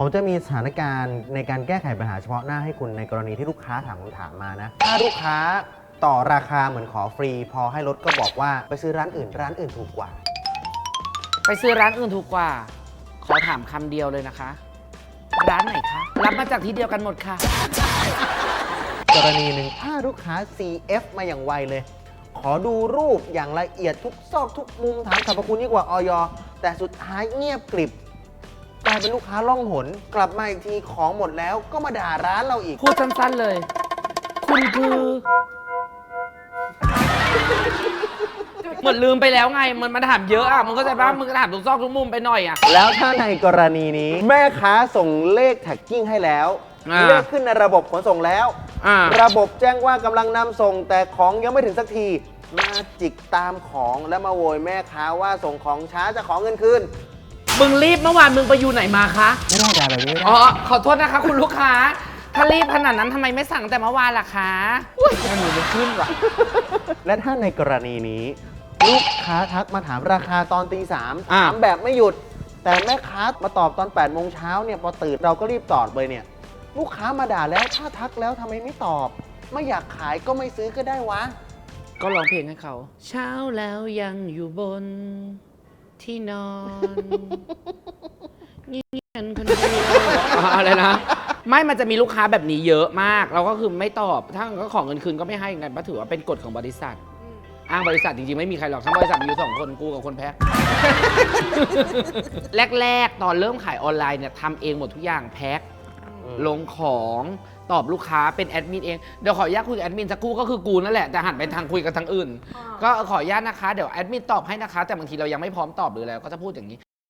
ผมจะมีสถานการณ์ในการแก้ไขปัญหาเฉพาะหน้าให้คุณในกรณีที่ลูกค้าถามคำถามมานะ ถ้าลูกค้าต่อราคาเหมือนขอฟรี พอให้ลดก็บอกว่าไปซื้อร้านอื่นร้านอื่นถูกกว่า ไปซื้อร้านอื่นถูกกว่า ขอถามคำเดียวเลยนะคะ ร้านไหนคะ รับมาจากที่เดียวกันหมดค่ะ กรณีหนึ่งถ้าลูกค้า CF มาอย่างไวเลย ขอดูรูปอย่างละเอียดทุกซอกทุกมุมถามสรรพคุณยิ่งกว่าออยแต่สุดท้ายเงียบกริบก ลายเป็นลูกค้าล่องหน กลับมาอีกทีของหมดแล้วก็มาด่าร้านเราอีก พูดสั้นๆเลย คุณคือเหมือนลืมไปแล้วไง มันมาถามเยอะอะมึงก็ใจป่ะมึงก็ถามทุกซอกทุกมุมไปหน่อยอะ แล้วถ้าในกรณีนี้ แม่ค้าส่งเลขแท็กกิ้งให้แล้วอ่า เลขขึ้นในระบบขนส่งแล้ว อ่า ระบบแจ้งว่ากำลังนำส่งแต่ของยังไม่ถึงสักที มาจิกตามของแล้วมาโวยแม่ค้าว่าส่งของช้าจะขอเงินคืน มึงรีบเมื่อวานมึงไปอยู่ไหนมาคะ ไม่ได้ด่าแบบนี้ไม่อ๋อได้ขอโทษนะคะ คุณลูกค้า ถ้ารีบขนาดนั้นทำไมไม่สั่งแต่เมื่อวานล่ะคะอุ้ยมันหนูมันขึ้นว่ะและถ้าในกรณีนี้ ลูกค้าทักมาถามราคาตอนตีสามอ่าถามแบบไม่หยุด แต่แม่ค้ามาตอบตอน8ปดโมงเช้าเนี่ยพอตื่นเราก็รีบตอบเลยเนี่ย ลูกค้ามาด่าแล้วถ้าทักแล้วทำไมไม่ตอบ ไม่อยากขายก็ไม่ซื้อก็ได้วะ ก็ร้องเพลงให้เขา เช้าแล้วยังอยู่บน ที่นอนเงียบๆคนเดียวอ๋ออะไรนะ ไม่มันจะมีลูกค้าแบบนี้เยอะมาก เราก็คือไม่ตอบ ถ้าก็ขอเงินคืนก็ไม่ให้ไงเพราะถือว่าเป็นกฎของบริษัท อ้างบริษัทจริงๆ ไม่มีใครหรอกทั้งบริษัทมีอยู่สองคนกูกับคนแพ็คแรกๆ ตอนเริ่มขายออนไลน์เนี่ยทำเองหมดทุกอย่างแพ็คอืม ลงของตอบลูกค้าเป็นแอดมินเอง เดี๋ยวขออนุญาตคุยกับแอดมินสักครู่ก็คือกูนั่นแหละแต่หันไปทางคุยกับทางอื่น ก็ขออนุญาตนะคะเดี๋ยวแอดมินตอบให้นะคะ แต่บางทีเรายังไม่พร้อมตอบหรืออะไรก็จะพูดอย่างนี้